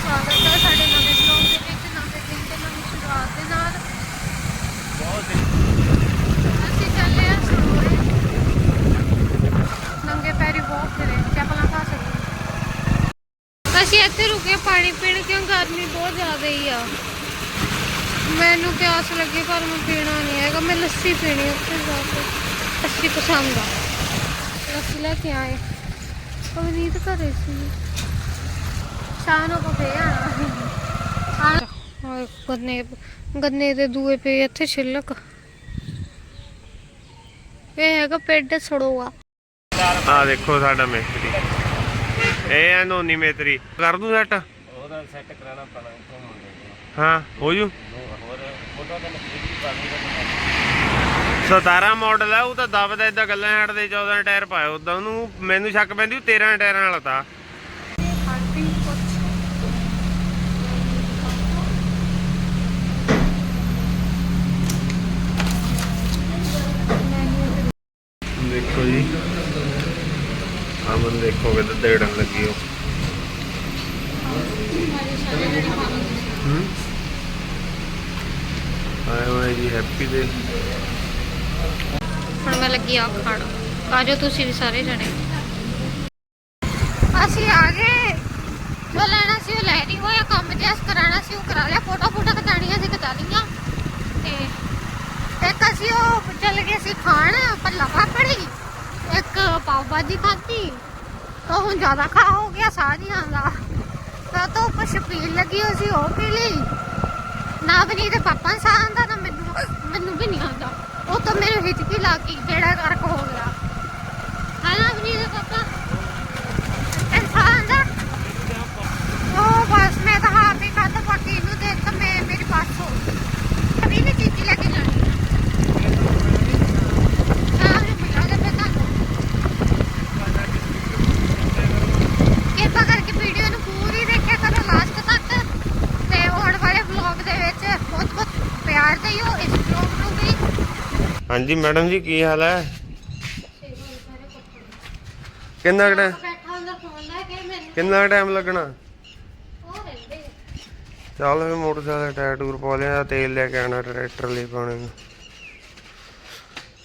ਸਵਾਗਤ ਹੈ ਸਾਡੇ ਨਵੇਂ ਵਲੌਗ ਦੇ ਵਿੱਚ ਨਵੇਂ ਦਿਨ ਤੇ ਨਵੀਂ ਸ਼ੁਰੂਆਤ ਦੇ ਨਾਲ। ਅਸੀਂ ਚੱਲੇ ਹਾਂ ਸਰੋਵਰ ਨੰਗੇ ਪੈਰੀ ਬਹੁਤ ਫਿਰੇ ਚੱਪਲਾਂ ਪਾ ਸਕਦੇ ਅਸੀਂ ਇੱਥੇ ਰੁਕੇ ਪਾਣੀ ਪੀਣ ਕਿਉਂ? ਗਰਮੀ ਬਹੁਤ ਜ਼ਿਆਦਾ ਹੀ ਆ। ਮੈਨੂੰ ਪਿਆਸ ਲੱਗੀ ਪਰ ਮੈਂ ਪੀਣਾ ਨਹੀਂ ਹੈਗਾ। ਮੈਂ ਲੱਸੀ ਪੀਣੀ ਉੱਥੇ ਜਾ ਕੇ। ਲੱਸੀ ਪਸੰਦ ਆ। ਲੱਸੀ ਲੈ ਕੇ ਆਏ। ਪਵਨੀਤ ਘਰੇ ਸੀ। ਗੰਨੇ ਦੇ ਦੂਏ ਪੇ ਇੱਥੇ ਛਿੱਲਕ। ਇਹ ਹੈਗਾ ਪਿੰਡ ਸੜੋਆ। ਆ ਦੇਖੋ ਸਾਡਾ ਮਿਸਤਰੀ। ਇਹ ਆ ਨੋਨੀ ਮਿਸਤਰੀ। ਕਰ ਦੂੰ ਸੈੱਟ ਉਹਦਾ ਸੈੱਟ ਕਰਾਣਾ ਪੈਣਾ ਮੁੰਡੇ ਹਾਂ ਹੋ ਜੂ? ਹੋਰ ਫੋਟੋ ਤਾਂ ਨਕਲੀ ਪਾਣੀ ਦਾ 17 ਮਾਡਲ ਆ ਉਹ ਤਾਂ ਦਬਦਾ ਇਦਾਂ ਗੱਲਾਂ ਹਟਦੇ 14 ਟਾਇਰ ਪਾਏ। ਉਦਾਂ ਉਹਨੂੰ ਮੈਨੂੰ ਸ਼ੱਕ ਪੈਂਦੀ ਉਹ 13 ਟਾਇਰਾਂ ਵਾਲਾ ਤਾਂ ਆਂਟੀ ਕੁਛ ਦੇਖੋ ਜੀ ਆਮਨ ਦੇਖੋ ਕਿੱਦਾਂ ਦੇੜਨ ਲੱਗੀ ਉਹ। ਆਏ ਹੋਏ ਜੀ ਹੈਪੀ ਦੇ ਹੁਣ ਮੈਂ ਲੱਗੀ ਆ ਖਾਣ। ਆਜੋ ਤੁਸੀਂ ਵੀ ਸਾਰੇ ਜਣੇ। ਅਸੀਂ ਆ ਗਏ। ਜੋ ਲੈਣਾ ਸੀ ਉਹ ਲੈ ਨਹੀਂ ਹੋਇਆ ਕੰਮ ਜੈਸ ਕਰਾਣਾ ਸੀ, ਉਹ ਕਰਾ ਲਿਆ। ਫੋਟੋ ਫੋਟੋ ਖਿਚਾਣੀਆਂ ਸੀ ਖਿਚਾ ਲਈਆਂ ਤੇ ਇੱਕ ਅਸੀਂ ਉਹ ਚੱਲ ਗਏ ਸੀ ਖਾਣ ਪੱਲਾ ਪਾਪੜੀ। ਇੱਕ ਪਾਵ ਭਾਜੀ ਖਾਧੀ? ਤਾਂ ਹੁਣ ਜ਼ਿਆਦਾ ਖਾ ਹੋ ਗਿਆ ਸਾਹ ਨਹੀਂ ਆਉਂਦਾ ਤਾਂ ਤੋਂ ਉੱਪਰ ਛਪੀਲ ਲੱਗੀ ਹੋਈ ਸੀ ਉਹ ਪੀ ਲਈ? ਨਾ ਬਣੀ ਤੇ ਪਾਪਾ ਨੂੰ ਸਾਹ ਆਉਂਦਾ ਨਾ ਮੈਨੂੰ ਮੈਨੂੰ ਵੀ ਨਹੀਂ ਆਉਂਦਾ। ਉਹ ਤਾਂ ਮੇਰੇ ਹਿਚਕੀ ਲਾ ਕੇ ਜਿਹੜਾ ਕਰਕ ਹੋ ਗਿਆ ਹਾਂ ਬਣੀ ਤੇ ਪਾਪਾ ਤੇ ਸਾਹ ਆਉਂਦਾ ਉਹ ਬਸ ਮੈਂ ਤਾਂ ਹਾਰ ਨਹੀਂ ਖਾਦਾ ਬਾਕੀ ਇਹਨੂੰ ਦੇ ਤਾਂ ਮੈਂ ਮੇਰੇ ਪਾਸ ਹੋ ਅਭੀ ਵੀ ਚੀਜ਼ੀ ਲੈ ਕੇ ਜਾਣੀ ਹਾਂ ਇਹ ਮਿਲਾ ਦੇ ਪਤਾ ਕਿਰਪਾ ਕਰਕੇ ਵੀਡੀਓ ਨੂੰ ਪੂਰੀ ਦੇਖਿਆ ਕਰੋ ਲਾਸਟ ਤੱਕ ਤੇ ਆਉਣ ਵਾਲੇ ਵਲੌਗ ਦੇ ਵਿੱਚ ਬਹੁਤ ਬਹੁਤ ਪਿਆਰ ਦਿਓ ਇਸ ਵਲੌਗ ਨੂੰ ਵੀ ਹਾਂਜੀ, ਮੈਡਮ ਜੀ, ਕੀ ਹਾਲ ਹੈ? ਕਿੰਨਾ ਕੁ ਬੈਠਾ ਹੁੰਦਾ ਫੋਨ ਕਿੰਨਾ ਟਾਈਮ ਲੱਗਣਾ? ਚੱਲ ਫਿਰ ਮੋਟਰਸਾਈਕਲ ਟਾਇਰ ਟੂਰ ਪਾ ਲਿਆ, ਤੇਲ ਲੈ ਕੇ ਆਣਾ ਟਰੈਕਟਰ ਲਈ ਪਾਣੇ ਨੂੰ।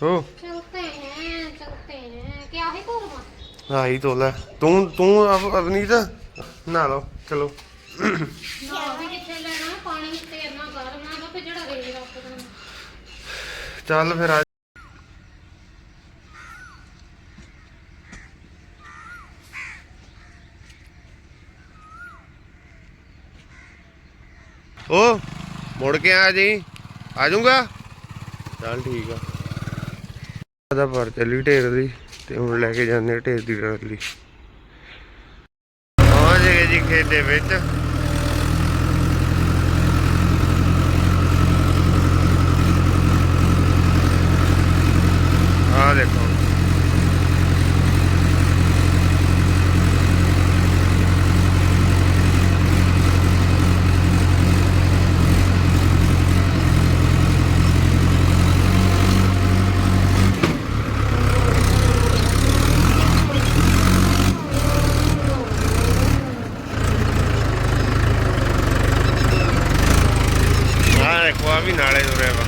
ਹੋ? ਚਲਤੇ ਹੈ ਚਲਤੇ ਹੈ। ਕੀ ਆਹੀ ਕੋਲ ਆਹੀ ਤੋ ਤੂੰ ਤੂੰ ਅਵ- ਅਵਨੀਤ ਨਾ ਲਓ, ਚਲੋ। ਨਾ ਕਿੱਥੇ ਲੈਣਾ ਪਾਣੀ ਤੇ ਇੰਨਾ ਗਰਮ ਆ ਕਿ ਜਿਹੜਾ ਰੇਲ ਰੱਖ ਦੇਣਾ ਚੱਲ ਫਿਰ ਆ ਓ, ਮੁੜ ਕੇ ਆ ਜੀ। ਆ ਜਾਊਗਾ? ਚੱਲ ਠੀਕ ਆ। ਦਾ ਪਰ ਚੱਲੀ ਢੇਰ ਦੀ, ਤੇ ਹੁਣ ਲੈ ਕੇ ਜਾਂਦੇ ਆ ਢੇਰ ਦੀ ਟਰਾਲੀ। ਪਹੁੰਚ ਗਏ ਜੀ ਖੇਤ ਦੇ ਵਿੱਚ ਆ ਦੇਖੋ ਆ ਦੇਖੋ ਆ ਵੀ ਨਾਲੇ ਤੁਰਿਆ ਵਾ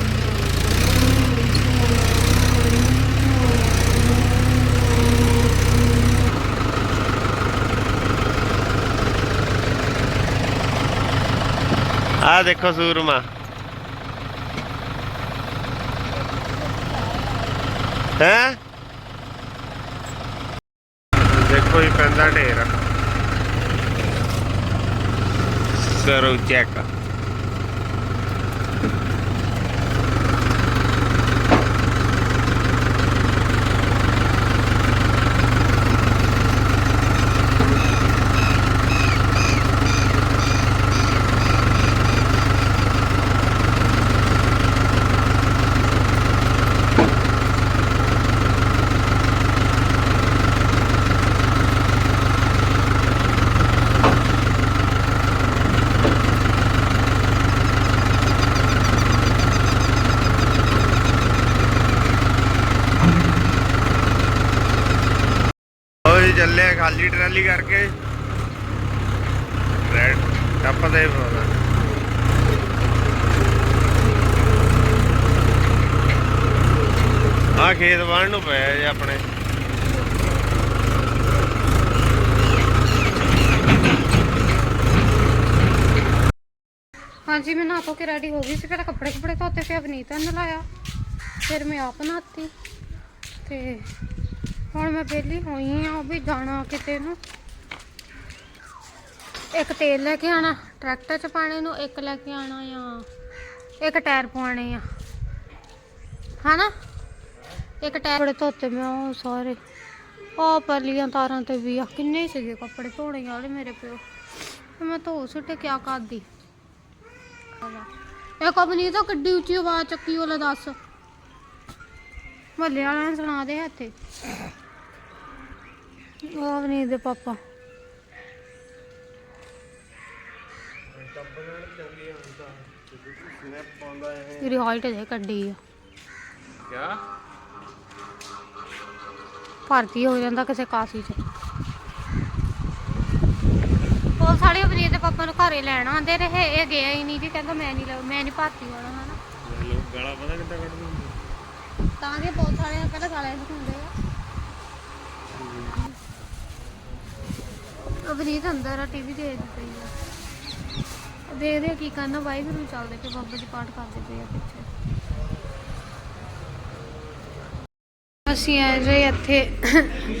ਆ ਦੇਖੋ ਸੂਰਮਾ। ਹੈ? ਦੇਖੋ ਇਹ ਪੈਂਦਾ ਢੇਰ। ਕਰੋ ਚੈੱਕ। ਚੱਲੇ ਆ ਖਾਲੀ ਟਰਾਲੀ ਕਰਕੇ। ਰੈਡ ਟੱਪਦਾ ਹੀ ਆ ਖੇਤ ਵਾਣ ਨੂੰ ਪਿਆ ਜੇ ਆਪਣੇ। ਹਾਂਜੀ, ਮੈਂ ਨਹਾ ਧੋ ਕੇ ਰੈਡੀ ਹੋ ਗਈ ਸੀ, ਫਿਰ ਕੱਪੜੇ ਕੁਪੜੇ ਧੋਤੇ, ਫਿਰ ਅਵਨੀਤਾ ਨੇ ਲਾਇਆ ਫਿਰ ਮੈਂ ਆਪ ਨਹਾਤੀ। ਤੇ ਹੁਣ ਮੈਂ ਵਿਹਲੀ ਹੋਈ ਆ, ਉਹ ਵੀ ਜਾਣਾ ਕਿਤੇ ਨੂੰ। ਇੱਕ ਤੇਲ ਲੈ ਕੇ ਆਣਾ ਟਰੈਕਟਰ 'ਚ ਪਾਣੇ ਨੂੰ, ਇੱਕ ਲੈ ਕੇ ਆਣਾ ਆ। ਇੱਕ ਟਾਇਰ ਪਵਾਣੇ ਆ। ਹਨਾ? ਇੱਕ ਟਾਇਰ ਬੜੇ ਧੋਤੇ ਮੈਂ, ਉਹ ਸਾਰੇ। ਉਹ ਪਰਲੀਆਂ ਤਾਰਾਂ ਤੇ ਵੀ ਆ, ਕਿੰਨੇ ਸੀਗੇ ਕੱਪੜੇ ਧੋਣੇ ਵਾਲੇ ਮੇਰੇ ਪਿਓ। ਮੈਂ ਧੋ ਸੁੱਟੇ, ਕਿਆ ਕਰਦੀ ਇਹ ਕੰਪਨੀ ਤੋਂ ਕਿੱਡੀ ਉੱਚੀ ਆਵਾਜ਼ ਚੱਕੀ ਉਹਲਾ ਦੱਸ। ਮੱਲੇ ਵਾਲਿਆਂ ਨੂੰ ਸੁਣਾ ਦੇ ਇੱਥੇ ਨਹੀਂ ਦੇ ਪਾਪਾ। ਤੇਰੀ ਹਾਈਟ ਦੇ ਕੱਢੀ ਆ। ਕਿਆ? ਭਰਤੀ ਹੋ ਜਾਂਦਾ ਕਿਸੇ ਕਾਸੀ ਚ। ਉਹ ਸਾਲੇ ਅਵਨੀਤ ਦੇ ਪਾਪਾ ਨੂੰ ਘਰੇ ਲੈਣ ਆਉਂਦੇ ਰਹੇ ਇਹ ਗਿਆ ਹੀ ਨਹੀਂ ਜੀ ਕਹਿੰਦਾ ਮੈਂ ਨਹੀਂ ਲਊ- ਮੈਂ ਨਹੀਂ ਭਰਤੀ ਹੋਣਾ ਹਨਾ। ਲੋਕ ਗਾਲਾਂ ਪਤਾ ਕਿੱਦਾਂ ਕੱਢਦੇ ਹੁੰਦੇ ਤਾਂ ਕਿ ਬਹੁਤ ਸਾਰੇ ਪਹਿਲਾਂ ਗਾਲਾਂ ਦਿਖਾਉਂਦੇ ਆ ਅੰਦਰ ਆ ਟੀਵੀ ਦੇਖਦੀ ਪਈ ਆ। ਦੇਖਦੇ ਆ ਕੀ ਕਰਨਾ, ਵਾਹਿਗੁਰੂ ਚੱਲਦੇ ਕਿ ਬਾਬਾ ਜੀ ਪਾਠ ਕਰਦੇ ਪਏ ਆ ਪਿੱਛੇ। ਅਸੀਂ ਆਏ ਜੇ ਇੱਥੇ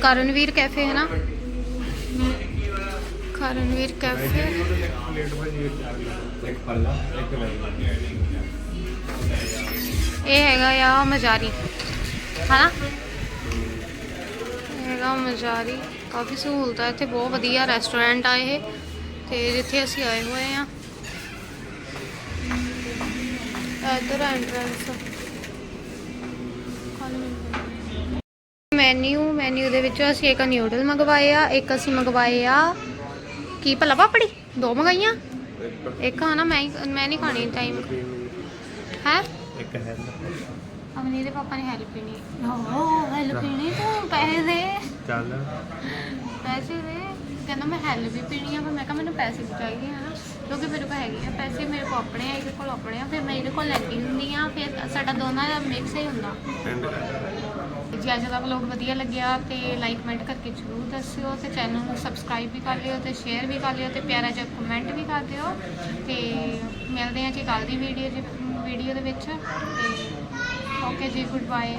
ਕਰਨਵੀਰ ਕੈਫੇ ਹੈ ਨਾ ਕਰਨਵੀਰ ਕੈਫੇ। ਇਹ ਹੈਗਾ ਆ ਮਜ਼ਾਰੀ, ਹਨਾ? ਹੈਗਾ ਮਜ਼ਾਰੀ। ਕਾਫੀ ਸਹੂਲਤ ਹੈ ਇੱਥੇ ਬਹੁਤ ਵਧੀਆ ਰੈਸਟੋਰੈਂਟ ਆ ਇਹ ਤੇ ਜਿੱਥੇ ਅਸੀਂ ਆਏ ਹੋਏ ਆ ਇੱਧਰ ਐਂਟਰੈਂਸ ਮੈਨੂ ਮੈਨੂ ਦੇ ਵਿੱਚੋਂ ਅਸੀਂ ਇੱਕ ਨਿਊਡਲ ਮੰਗਵਾਏ ਆ ਇੱਕ ਅਸੀਂ ਮੰਗਵਾਏ ਆ ਕੀ ਭਲਾ ਪਾਪੜੀ? ਦੋ ਮੰਗਾਈਆਂ? ਇੱਕ ਆ ਨਾ ਮੈਂ ਮੈਂ ਨਹੀਂ ਖਾਣੀ ਟਾਈਮ ਹੈ? ਇੱਕ ਹੈ। ਅਮਨੀ ਦੇ ਪਾਪਾ ਨੇ ਹੈਲਪ ਪੀਣੀ ਹੋ ਹੈਲਪ ਪੀਣੀ ਤੂੰ ਪੈਸੇ ਦੇ। ਚੱਲ। ਪੈਸੇ ਦੇ। ਕਹਿੰਦਾ ਮੈਂ ਹੈਲਪ ਵੀ ਪੀਣੀ ਆ ਪਰ ਮੈਂ ਕਿਹਾ ਮੈਨੂੰ ਪੈਸੇ ਵੀ ਚਾਹੀਦੇ ਆ ਨਾ। ਕਿਉਂਕਿ ਮੇਰੇ ਕੋਲ ਹੈਗੇ ਆ ਪੈਸੇ ਮੇਰੇ ਕੋਲ ਆਪਣੇ ਆ ਇਹਦੇ ਕੋਲ ਆਪਣੇ ਆ ਫਿਰ ਮੈਂ ਇਹਦੇ ਕੋਲ ਲੈਂਦੀ ਹੁੰਦੀ ਆ ਫਿਰ ਸਾਡਾ ਦੋਨਾਂ ਦਾ ਮਿਕਸ ਹੀ ਹੁੰਦਾ। ਜੀ ਅੱਜ ਦਾ ਵਲੌਗ ਵਧੀਆ ਲੱਗਿਆ ਤੇ ਲਾਈਕ ਕਮੈਂਟ ਕਰਕੇ ਜਰੂਰ ਦੱਸਿਓ ਤੇ ਚੈਨਲ ਨੂੰ ਸਬਸਕ੍ਰਾਈਬ ਵੀ ਕਰ ਲਿਓ ਤੇ ਸ਼ੇਅਰ ਵੀ ਕਰ ਲਿਓ ਤੇ ਪਿਆਰਾ ਜਿਹਾ ਕਮੈਂਟ ਵੀ ਕਰ ਦਿਓ। ਤੇ ਮਿਲਦੇ ਹਾਂ ਜੀ ਕੱਲ ਦੀ ਵੀਡੀਓ ਵੀਡੀਓ ਦੇ ਵਿੱਚ। ਤੇ ਓਕੇ ਜੀ ਗੁੱਡ ਬਾਏ